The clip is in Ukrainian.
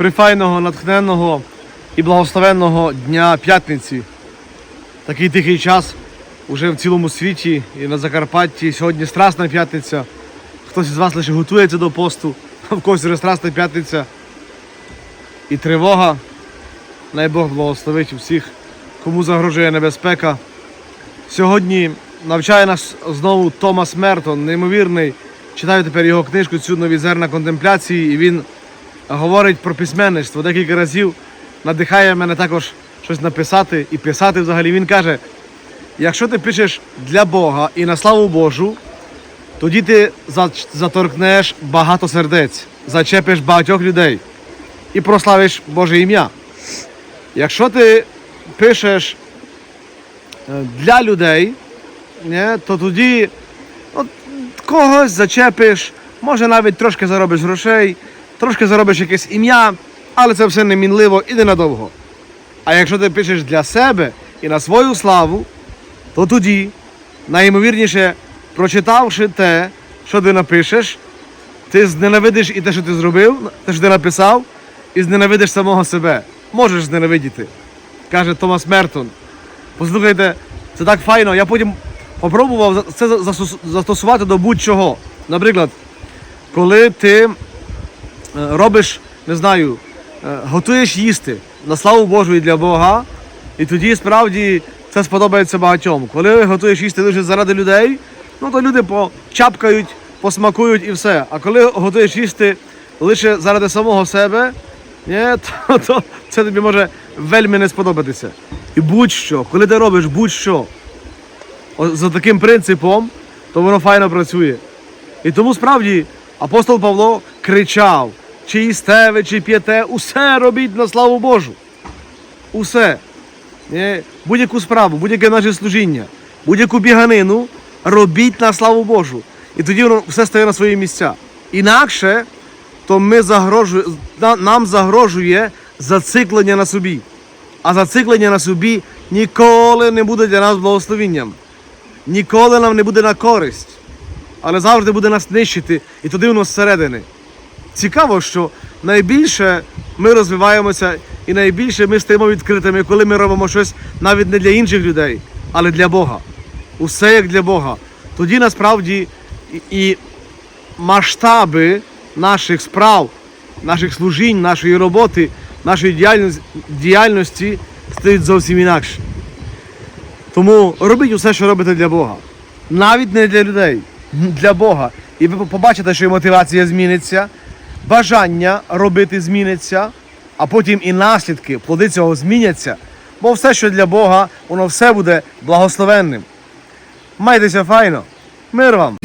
прифайного, натхненного і благословенного дня п'ятниці. Такий тихий час уже в цілому світі і на Закарпатті. Сьогодні Страсна п'ятниця. Хтось із вас лише готується до посту, а в когось вже Страсна п'ятниця. І тривога. Най Бог благословить усіх, кому загрожує небезпека. Сьогодні навчає нас знову Томас Мертон, неймовірний. Читаю тепер його книжку цю нові зерна контемпляції, і він говорить про письменництво. Декілька разів надихає мене також щось написати і писати взагалі. Він каже: якщо ти пишеш для Бога і на славу Божу, тоді ти заторкнеш багато сердець, зачепиш багатьох людей і прославиш Боже ім'я. Якщо ти пишеш е, для людей, то тоді от, когось зачепиш, може навіть трошки заробиш грошей, трошки заробиш якесь ім'я, але це все немінливо і ненадовго. А якщо ти пишеш для себе і на свою славу, то тоді, найімовірніше, прочитавши те, що ти напишеш, ти зненавидиш і те, що ти зробив, те, що ти написав, і зненавидиш самого себе. Можеш зненавидіти, каже Томас Мертон. Послухайте, це так файно. Я потім попробував це застосувати до будь-чого. Наприклад, коли ти робиш, не знаю, е, готуєш їсти на славу Божу і для Бога, і тоді справді це сподобається багатьом. Коли готуєш їсти лише заради людей, ну то люди почапкають, посмакують і все. А коли готуєш їсти лише заради самого себе, ні, то, то це тобі може вельми не сподобатися. І будь-що, коли ти робиш будь-що за таким принципом, то воно файно працює. І тому справді апостол Павло кричав: чи їсте ви, чи п'єте, усе робіть на славу Божу. Усе. Будь-яку справу, будь-яке наше служіння, будь-яку біганину робіть на славу Божу. І тоді воно все стає на свої місця. Інакше, то ми загрожує, нам загрожує зациклення на собі. А зациклення на собі ніколи не буде для нас благословінням. Ніколи нам не буде на користь, але завжди буде нас нищити, і туди воно зсередини. Цікаво, що найбільше ми розвиваємося і найбільше ми стаємо відкритими, коли ми робимо щось навіть не для інших людей, але для Бога. Усе як для Бога. Тоді насправді і, масштаби наших справ, наших служінь, нашої роботи, нашої діяльності стають зовсім інакше. Тому робіть усе, що робите для Бога. Навіть не для людей, для Бога. І ви побачите, що і мотивація зміниться, бажання робити зміниться, а потім і наслідки, плоди цього зміняться. Бо все, що для Бога, воно все буде благословенним. Майтеся файно. Мир вам!